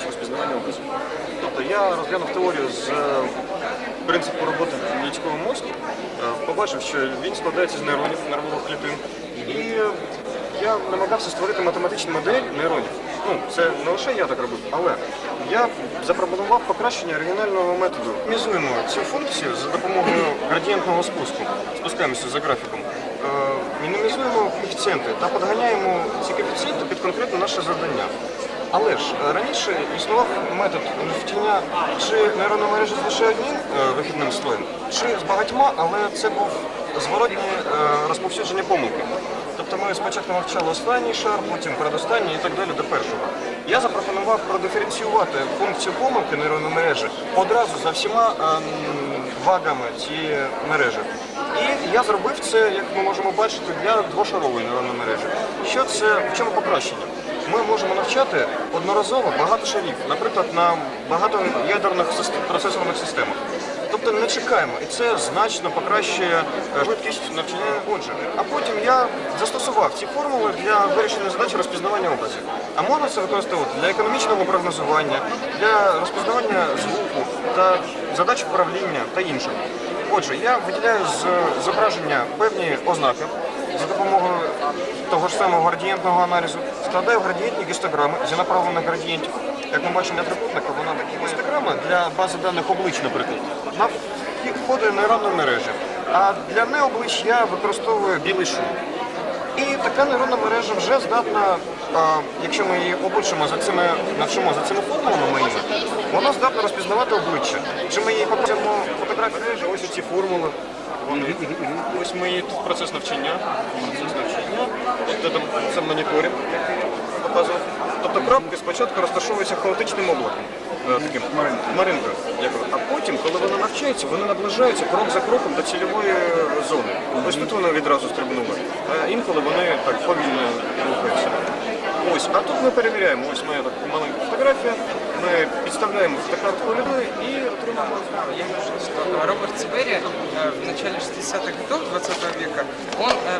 задачі розпізнавання образів. Тобто я розглянув теорію з е, принципу роботи людського мозку, е, побачив, що він складається з нейронів, нервових клітин. І я намагався створити математичну модель нейронів. Ну, це не лише я так робив, але я запропонував покращення оригінального методу. Мізуємо цю функцію за допомогою градієнтного спуску. Спускаємося за графіком. Е, Мінімізуємо коефіцієнти та підганяємо ці коефіцієнти під конкретне наше завдання. Але ж е, раніше існував метод втілення чи нейронна мережа з лише одним е, вихідним слоєм, чи з багатьма, але це був зворотнє е, розповсюдження помилки. Тобто ми спочатку навчали останній шар, потім передостанній і так далі до першого. Я запропонував продиференціювати функцію помилки нейронної мережі одразу за всіма вагами цієї мережі. І я зробив це, як ми можемо бачити, для двошарової нейронної мережі. Що це в чому покращення? Ми можемо навчати одноразово багато шарів, наприклад, на багатоядерних систем- процесорних системах. Тобто не чекаємо, і це значно покращує е, швидкість навчання. Отже, а потім я застосував ці формули для вирішення задачі розпізнавання образів. А можна це використовувати для економічного прогнозування, для розпізнавання звуку та задач управління та іншого. Отже, я виділяю з зображення певні ознаки за допомогою того ж самого градієнтного аналізу, складаю градієнтні гістограми зі направлених градієнтів. Як ми бачимо для трикутника, вона такі гістограми для бази даних облич, наприклад, на входить нейронної мережі. А для необлич я використовую білий шум. І така нейронна мережа вже здатна, якщо ми її облучимо за цими, навчимо за цими формулами моїми, вона здатна розпізнавати обличчя. Чи ми їй покажемо фотографію мережі, ось ці формули. Вони. Ось ми її тут процес навчання. Процес навчання. Де там це моніторинг, показував. Тобто крапки спочатку розташовуються хаотичним облаком. е, Таким маринкою. А потім, коли вони навчаються, вони наближаються крок за кроком до цільової зони. Ось тут вони відразу стрибнули. А інколи вони так повільно рухаються. Ось, а тут ми перевіряємо. Ось моя так маленька фотографія. Ми підставляємо в картку людини і отримуємо. Я вижу, что э, Роберт Сибери э, в начале 60-х годов 20 века, он э,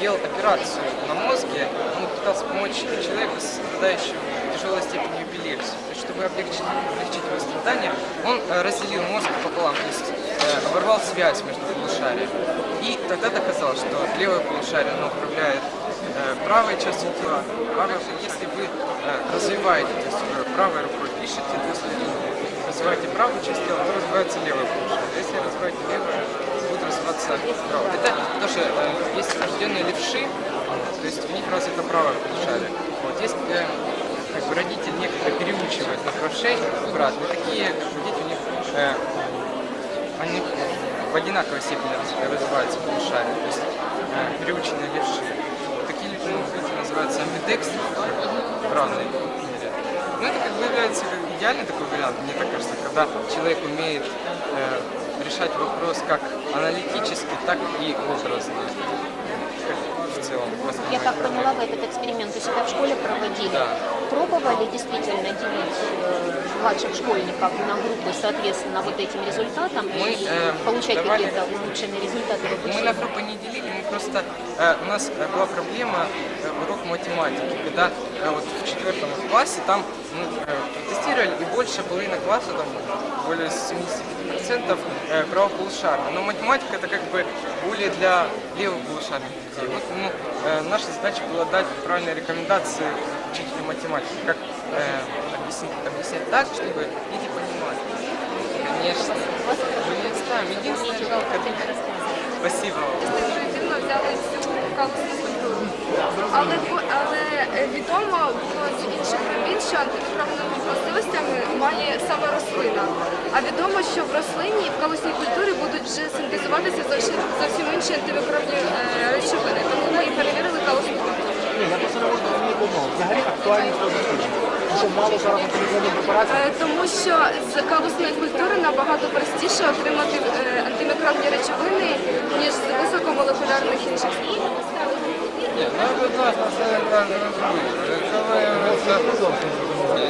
делал операцию на мозге, он пытался помочь человеку, страдающему тяжелой степенью эпилепсии. То есть, чтобы облегчить, облегчить его страдания, он э, разделил мозг пополам, то есть э, оборвал связь между полушариями. И тогда доказал, что левое полушарие оно управляет э, правой частью тела. Правой, если вы э, развиваете, то есть э, правой рукой пишете, то есть развиваете правую часть тела, то развивается левая полушарие. Если развиваете левое, будет развиваться правая. Это что э, есть рожденные левши, то есть у них развито правое полушарие. Вот есть э, как бы родитель некогда переучивает на правшей обратно. Такие как бы, дети у них э, в одинаковой степени раз- развиваются полушария, то есть э, переученные левши. Такие люди, ну, люди называются амбидекстры в равной мере. Ну, это как бы является как идеальный такой вариант, мне так кажется, когда человек умеет э, решать вопрос как аналитически, так и образно. В целом. Я так поняла, вы этот эксперимент у себя в школе проводили. Да. Пробовали действительно делить э, младших школьников на группы соответственно вот этим результатам Мы, и э, получать давали- какие-то улучшенные результаты Мы на группы не делили, мы просто э, у нас э, была проблема э, урок математики, когда э, вот в четвертом классе там ну, э, тестировали и больше половины класса, там более 75% э, правополушария. Но математика это как бы более для левополушарных детей. Вот ну, э, наша задача была дать правильные рекомендации учителю математики, как э, объяснить, объяснять так, чтобы дети понимали. Конечно. Мы не ставим. Единственное, жалко, Спасибо. Дивно взяли цю калусну культуру. Але, але е, відомо було з інших робіт, що антимікробними властивостями має саме рослина. А відомо, що в рослині в калусній культурі будуть вже синтезуватися зовсім, зовсім інші антимікробні е, речовини. Тому ми і перевірили калусну культуру. Ні, я просто не можу зрозуміти одного. Взагалі актуальність що мало зараз препаратів. Е, Тому що з калусної культури набагато простіше отримати е, речовини, ніж з високомолекулярних інших. Ну.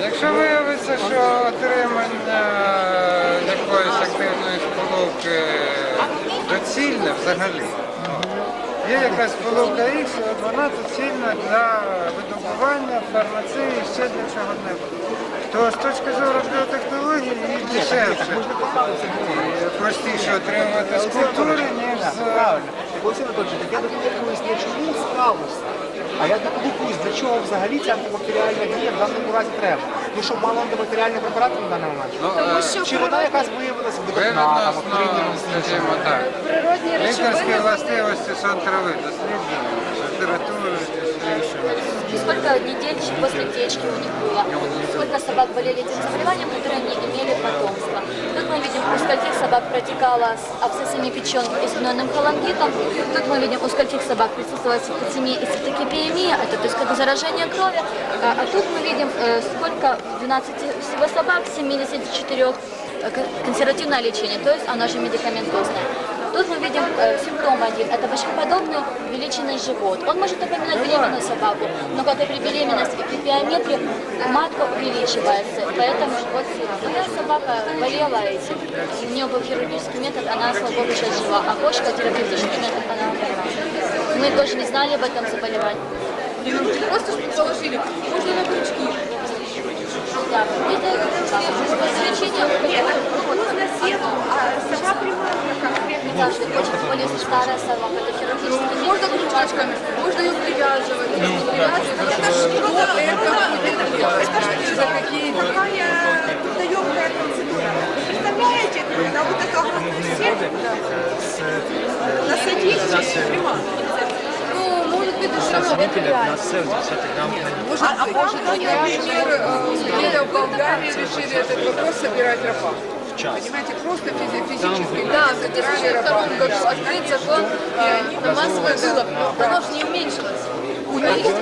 Якщо виявиться, що отримання якоїсь активної сполуки доцільне взагалі, є якась сполука X, вона доцільна для видобування фармації ще для чого-небудь. То з точки зору біотехнології їх дешевше. І Простіше отримувати скульптури, ніж з Правильно. Анатольович, так я допитуюсь не чому сталося, а я допитуюсь, для чого взагалі ця антибактеріальна дія в даному разі треба. Ну що, мало антибактеріальних препаратів на даний момент? Ну, е, Чи вона якась виявилася видатна, Виведено там, основно, скажімо так. Природні Лікарські речовини властивості сон трави досліджені, літературою досліджено. Сколько недель после течки у них было, сколько собак болели этим заболеванием, которые не имели потомства. Тут мы видим, у скольких собак протекала с абсцессами печенки и с гнойным колонгитом. Тут мы видим, у скольких собак присутствовала септицемия и септокипиемия, это то есть как заражение крови. А, а тут мы видим, э, сколько 12 всего собак, 74 э, кон- консервативное лечение, то есть оно же медикаментозное. Тут мы видим э, симптом один. Это башкоподобный увеличенный живот. Он может напоминать беременную собаку, но как и при беременности и при биометрии, матка увеличивается, поэтому живот сильный. Моя собака болела этим. У нее был хирургический метод, она, слава богу, сейчас жива. А кошка терапевтический метод, она умерла. Мы тоже не знали об этом заболевании. просто положили, можно на крючки. Да, это лечение Нужно сетку, а каждый хочет более можно крючочками, можно ее привязывать. Привязывать. Это что? Это, это что за какие? Какая трудоемкая процедура. Представляете, когда вот это огромное сердце насадить и примазать. А, а может, например, э, в Болгарии решили этот вопрос собирать рапа? рабов. Понимаете, просто физи- физически. Да, в 2002 году открыт закон на массовое было, но оно же не уменьшилось. Количество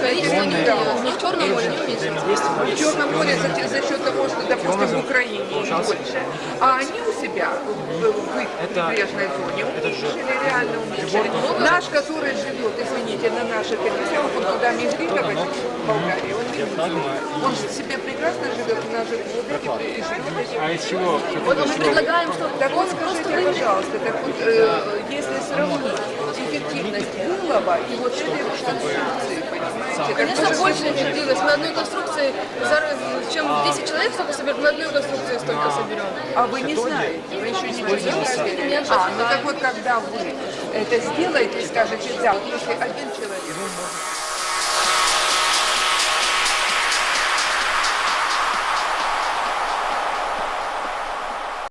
количество не уменьшилось. Ни в Черном море не уменьшилось. В Черном море за, за счет того, что, допустим, в Украине их больше, а они у себя в, в их прибрежной зоне уменьшили, реально уменьшили. Наш, который живет, извините, на наших этих он туда мигрировать, в Болгарии, он не себе прекрасно живет в наших водах и живет этим. Вот мы предлагаем, что Так вот скажите, пожалуйста, так вот, э, если сравнить эффективность вылова и вот этой конструкции, понимаете, так Конечно, может, больше эффективность. Мы одной конструкции, за- чем 10 человек столько соберем, мы одной конструкции столько соберем. А вы не знаете, вы еще ничего не. Нет, А, ну так вот, когда вы это сделаете, скажете, да, вот если один человек